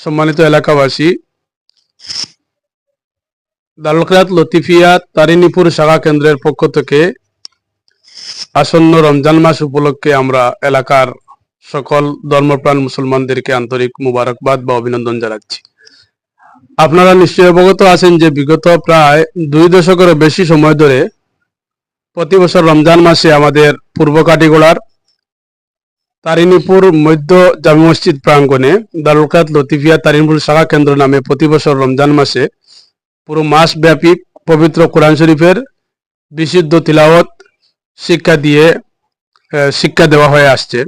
সম্মানিত এলাকাবাসী দালকরাত লতিফিয়া তারিনীপুর শাখা কেন্দ্রের পক্ষ থেকে আসন্ন রমজান মাস উপলক্ষে আমরা এলাকার সকল ধর্মপ্রাণ মুসলমানদেরকে আন্তরিক মুবারকবাদ বা অভিনন্দন জানাচ্ছি। আপনারা নিশ্চয়ই অবগত আছেন যে বিগত প্রায় দুই দশকেরও বেশি সময় ধরে প্রতি বছর রমজান মাসে আমাদের পূর্ব কাটিগোড়ার তারিনীপুর মধ্য জামি মসজিদ প্রাঙ্গণে দারুলকাত লতিফিয়া তারিনীপুর শাখা কেন্দ্র নামে প্রতি বছর রমজান মাসে পুরো মাস ব্যাপী পবিত্র কোরআন শরীফের বিশুদ্ধ তিলাওয়াত শিক্ষা দিয়ে শিক্ষা দেওয়া হয়ে আসছে।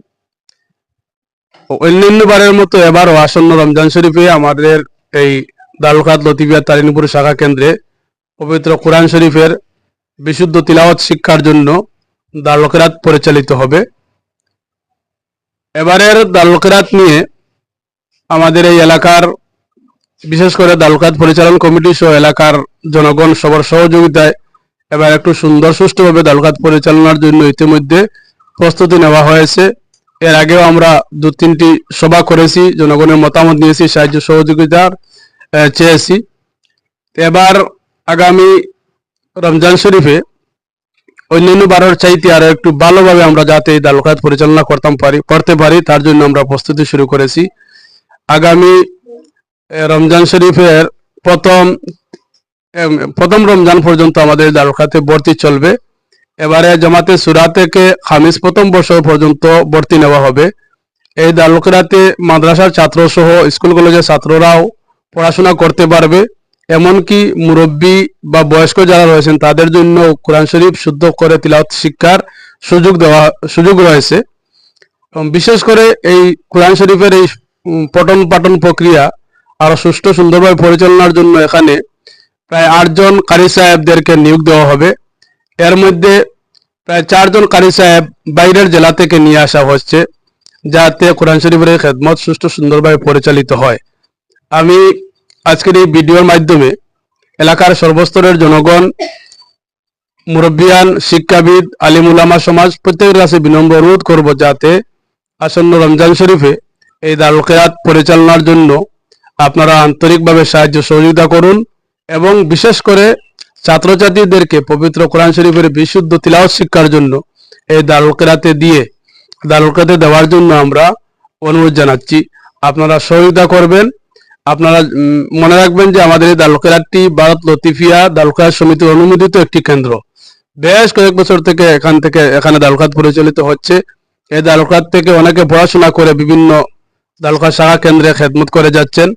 অন্যান্য বারের মতো এবারও আসন্ন রমজান শরীফে আমাদের এই দারুলকাত লতিফিয়া তারিনীপুর শাখা কেন্দ্রে পবিত্র কোরআন শরীফের বিশুদ্ধ তিলাওয়াত শিক্ষার জন্য দারুলকেরাত পরিচালিত হবে। এবারের দালুকেরাত নিয়ে আমাদের এই এলাকার, বিশেষ করে দালুকাত পরিচালন কমিটি সহ এলাকার জনগণ সবার সহযোগিতায় এবার একটু সুন্দর সুষ্ঠুভাবে দালুকাত পরিচালনার জন্য ইতিমধ্যে প্রস্তুতি নেওয়া হয়েছে। এর আগেও আমরা দু তিনটি সভা করেছি, জনগণের মতামত নিয়েছি, সাহায্য সহযোগিতার চেয়েছি। এবার আগামী রমজান শরীফে অন্যান্য বারের চাইতে আরও একটু ভালোভাবে আমরা যাতে এই দালুকাত পরিচালনা করতাম পারি, করতে পারি, তার জন্য আমরা প্রস্তুতি শুরু করেছি। আগামী রমজান শরীফের প্রথম প্রথম রমজান পর্যন্ত আমাদের দালুকাতে ভর্তি চলবে। এবারে জামাতে সুরা থেকে খামিস প্রথম বছর পর্যন্ত ভর্তি নেওয়া হবে। এই দালুকরাতে মাদ্রাসার ছাত্র সহ স্কুল কলেজের ছাত্ররাও পড়াশোনা করতে পারবে। এমনকি মুরব্বী বা বয়স্ক যারা রয়েছেন, তাদের জন্য কোরআন শরীফ শুদ্ধ করে তিলাওয়াত শিক্ষার সুযোগ দেওয়া, সুযোগ রয়েছে। বিশেষ করে এই কোরআন শরীফের এই পঠন পাঠন প্রক্রিয়া আরও সুষ্ঠু সুন্দরভাবে পরিচালনার জন্য এখানে প্রায় আটজন কারি সাহেবদেরকে নিয়োগ দেওয়া হবে। এর মধ্যে প্রায় চারজন কারি সাহেব বাইরের জেলা থেকে নিয়ে আসা হচ্ছে, যাতে কোরআন শরীফের খেদমত সুষ্ঠু সুন্দরভাবে পরিচালিত হয়। আমি আজকের এই ভিডিওর মাধ্যমে এলাকার সর্বস্তরের জনগণ, মুরব্বিয়ান, শিক্ষাবিদ আলিমুলামা সমাজ প্রত্যেকের কাছে বিনম্র অনুরোধ করব যাতে আসন্ন রমজান শরীফে এই দারুকেরাত পরিচালনার জন্য আপনারা আন্তরিকভাবে সাহায্য সহযোগিতা করুন এবং বিশেষ করে ছাত্রছাত্রীদেরকে পবিত্র কোরআন শরীফের বিশুদ্ধ তিলাওয়াত শিক্ষার জন্য এই দারুকেরাতে দিয়ে দারুকেরাতে দেওয়ার জন্য আমরা অনুরোধ জানাচ্ছি। আপনারা সহযোগিতা করবেন আপনারা মনে রাখবেন যে আমাদের এই দালকেরাতটি ভারত লতিফিয়া দালকেরাত সমিতির অনুমোদিত একটি কেন্দ্র। বেশ কয়েক বছর থেকে এখান থেকে, এখানে দালকাত পরিচালিত হচ্ছে। এই দালকাত থেকে অনেকে পড়াশোনা করে বিভিন্ন দালকাত শাখা কেন্দ্রে খেদমত করে যাচ্ছেন,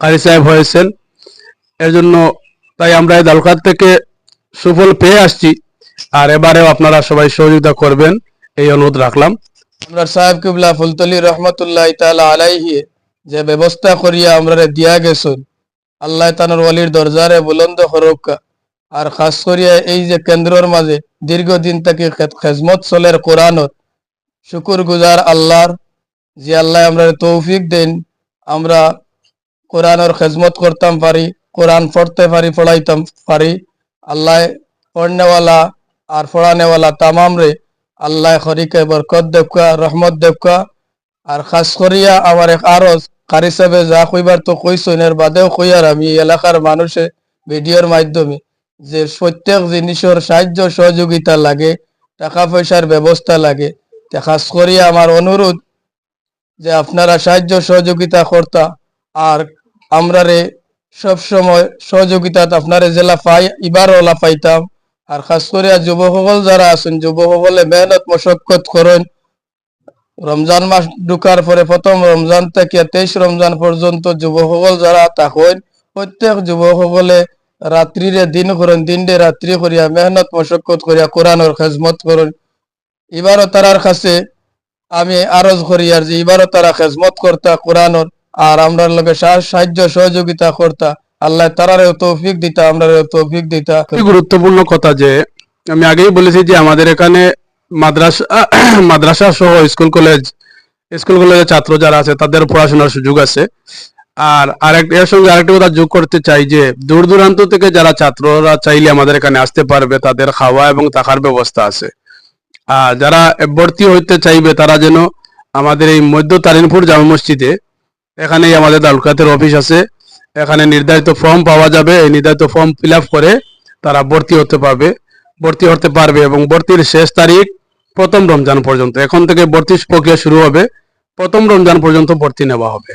কারি সাহেব হয়েছেন। এর জন্য তাই আমরা এই দালকাত থেকে সুফল পেয়ে আসছি। আর এবারেও আপনারা সবাই সহযোগিতা করবেন, এই অনুরোধ রাখলাম। সাহেব কিবলা ফুলতলি রহমতুল্লাহ তাআলা আলাইহি যে ব্যবস্থা করিয়া আমরা দিয়া গেছুন, আল্লাহ তানোর ওয়ালির দরজারে বুলন্দ হরক্কা আর খাস করিয়া এই যে কেন্দ্রর মাঝে দীর্ঘদিন থেকে খেজমত চলের কোরআনত, শুকুর গুজার আল্লাহর, যে আল্লাহ আমরা তৌফিক দেন, আমরা কোরআনের খেজমত করতাম পারি, কোরআন পড়তে পারি, পড়াইতাম পারি, আল্লাহ পড়নেওয়ালা আর পড়ানেওয়ালা তামাম রে আল্লাহ হরিকে বরকত দেবকা, রহমত দেবকা। আর খাস করিয়া আমার এক আরজ কারি সাহেবে যা কইবার তো কইসইন, এর বাদেও কইয়ার আমি এলাকার মানুষে ভিডিওর মাধ্যমে যে প্রত্যেক জিনিসের সাহায্য সহযোগিতা লাগে, টাকা পয়সার ব্যবস্থা লাগে খাস করিয়া আমার অনুরোধ যে আপনারা সাহায্য সহযোগিতা করতা, আর আমরা রে সবসময় সহযোগিতা আপনারা জেলা পাই এবারও ওলা পাইতাম আর খাস করে যুবসকল যারা আছেন যুবসকলে মেহনত, মশক্কত করেন। রমজান মাস ঢুকার পরে প্রথম রমজান থেকে তেইশ রমজান পর্যন্ত যুবসকল যারা থাকেন প্রত্যেক যুবসকলে রাত্রিরে দিন করেন দিনডে রাত্রি করিয়া মেহনত মশক্কত করিয়া কোরআনের খেজমত করেন। এবারও তারার কাছে আমি আরজ করি আর যে এবারও তারা খেজমত করতা, কোরআনের আর আমরা লগে সাহায্য, সহযোগিতা করতা। আল্লাহ তারারেও তৌফিক দিতা, আমরারেও তৌফিক দিতা। গুরুত্বপূর্ণ কথা যে, আমি আগেই বলেছি যে আমাদের এখানে মাদ্রাসা মাদ্রাসা সহ স্কুল কলেজ স্কুল কলেজের ছাত্র যারা আছে, তাদের পড়াশোনার সুযোগ আছে। আর আরেক এর সঙ্গে আরেকটা কথা যোগ করতে চাই যে, দূর দূরান্ত থেকে যারা ছাত্ররা চাইলে আমাদের এখানে আসতে পারবে, তাদের খাওয়া এবং থাকার ব্যবস্থা আছে। আর যারা ভর্তি হইতে চাইবে, তারা যেন আমাদের এই মধ্য তারিনপুর জামা মসজিদে, এখানেই আমাদের দালুকাতের অফিস আছে। এখানে নির্ধারিত ফর্ম পাওয়া যাবে, এই নির্ধারিত ফর্ম ফিল করে তারা ভর্তি হতে পারবে, ভর্তি হতে পারবে এবং ভর্তির শেষ তারিখ প্রথম রমজান পর্যন্ত। এখন থেকে ভর্তি প্রক্রিয়া শুরু হবে। প্রথম রমজান পর্যন্ত ভর্তি নেওয়া হবে।